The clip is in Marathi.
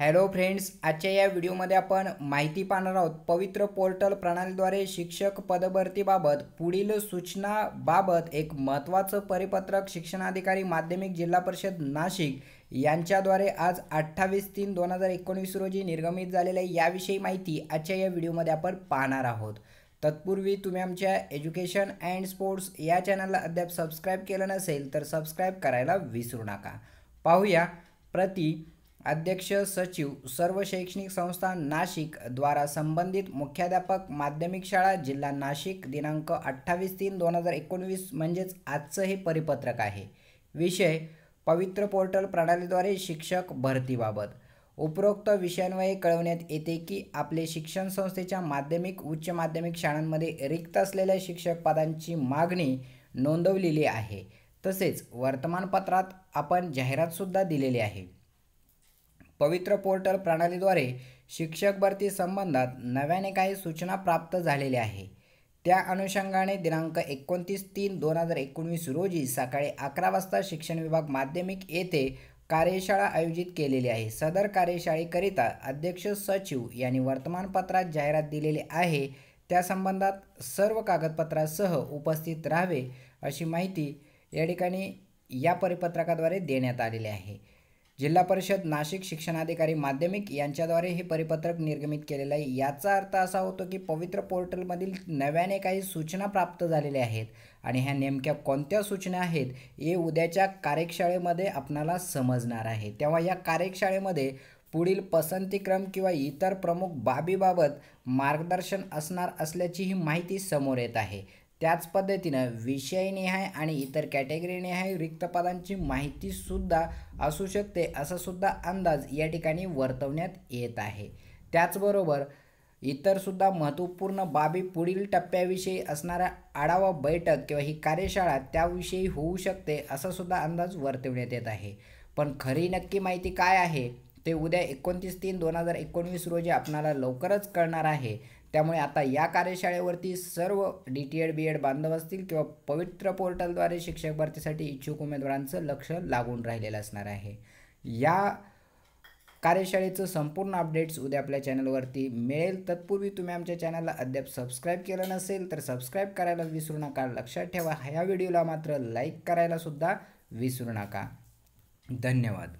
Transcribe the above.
हॅलो फ्रेंड्स आजच्या या व्हिडिओमध्ये आपण माहिती पाहणार आहोत पवित्र पोर्टल प्रणालीद्वारे शिक्षक पदभरतीबाबत पुढील सूचनाबाबत एक महत्त्वाचं परिपत्रक शिक्षणाधिकारी माध्यमिक जिल्हा परिषद नाशिक यांच्याद्वारे आज अठ्ठावीस तीन दोन हजार एकोणीस रोजी निर्गमित झालेल्या याविषयी माहिती आजच्या या व्हिडिओमध्ये आपण पाहणार आहोत. तत्पूर्वी तुम्ही आमच्या एज्युकेशन अँड स्पोर्ट्स या चॅनलला अद्याप सबस्क्राईब केलं नसेल तर सबस्क्राईब करायला विसरू नका. पाहूया. प्रति अध्यक्ष सचिव सर्व शैक्षणिक संस्था नाशिक द्वारा संबंधित मुख्याध्यापक माध्यमिक शाळा जिल्हा नाशिक दिनांक अठ्ठावीस तीन दोन हजार एकोणवीस म्हणजेच आजचं हे परिपत्रक आहे. विषय पवित्र पोर्टल प्रणालीद्वारे शिक्षक भरतीबाबत उपरोक्त विषयांवये कळवण्यात येते की आपले शिक्षण संस्थेच्या माध्यमिक उच्च माध्यमिक शाळांमध्ये रिक्त असलेल्या शिक्षक पदांची मागणी नोंदवलेली आहे. तसेच वर्तमानपत्रात आपण जाहिरातसुद्धा दिलेली आहे. पवित्र पोर्टल प्रणालीद्वारे शिक्षक भरती संबंधात नव्याने काही सूचना प्राप्त झालेल्या आहे. त्या अनुषंगाने दिनांक एकोणतीस तीन दोन हजार एकोणवीस रोजी सकाळी अकरा वाजता शिक्षण विभाग माध्यमिक येथे कार्यशाळा आयोजित केलेली आहे. सदर कार्यशाळेकरिता अध्यक्ष सचिव यांनी वर्तमानपत्रात जाहिरात दिलेली आहे. त्या संबंधात सर्व कागदपत्रासह उपस्थित राहावे अशी माहिती या ठिकाणी या परिपत्रकाद्वारे देण्यात आलेली आहे. जिल्हा परिषद नाशिक शिक्षणाधिकारी माध्यमिक यांच्याद्वारे हे परिपत्रक निर्गमित केलेलं आहे. याचा अर्थ असा होतो की पवित्र पोर्टलमधील नव्याने काही सूचना प्राप्त झालेल्या आहेत आणि ह्या नेमक्या कोणत्या सूचना आहेत हे उद्याच्या कार्यशाळेमध्ये आपणाला समजणार आहे. तेव्हा या कार्यशाळेमध्ये पुढील पसंतीक्रम किंवा इतर प्रमुख बाबीबाबत मार्गदर्शन असणार असल्याची ही माहिती समोर येत आहे. त्याच पद्धतीनं विषयनिहाय आणि इतर कॅटेगरीनिहाय रिक्त पदांची माहितीसुद्धा असू शकते असा सुद्धा अंदाज या ठिकाणी वर्तवण्यात येत आहे. त्याचबरोबर इतरसुद्धा महत्त्वपूर्ण बाबी पुढील टप्प्याविषयी असणारा आढावा बैठक किंवा ही कार्यशाळा त्याविषयी होऊ शकते असा सुद्धा अंदाज वर्तवण्यात येत आहे. पण खरी नक्की माहिती काय आहे ते उद्या एकोणतीस तीन दोन हजार एकोणवीस रोजी आपणाला लवकरच कळणार आहे. त्यामुळे आता या कार्यशाळेवरती सर्व D T Ed B Ed बांधव असतील किंवा पवित्र पोर्टलद्वारे शिक्षक भरतीसाठी इच्छुक उमेदवारांचं लक्ष लागून राहिलेलं असणार आहे. या कार्यशाळेचं संपूर्ण अपडेट्स उद्या आपल्या चॅनलवरती मिळेल. तत्पूर्वी तुम्ही आमच्या चॅनलला अद्याप सबस्क्राईब केलं नसेल तर सबस्क्राईब करायला विसरू नका. लक्षात ठेवा ह्या व्हिडिओला मात्र लाईक करायलासुद्धा विसरू नका. धन्यवाद.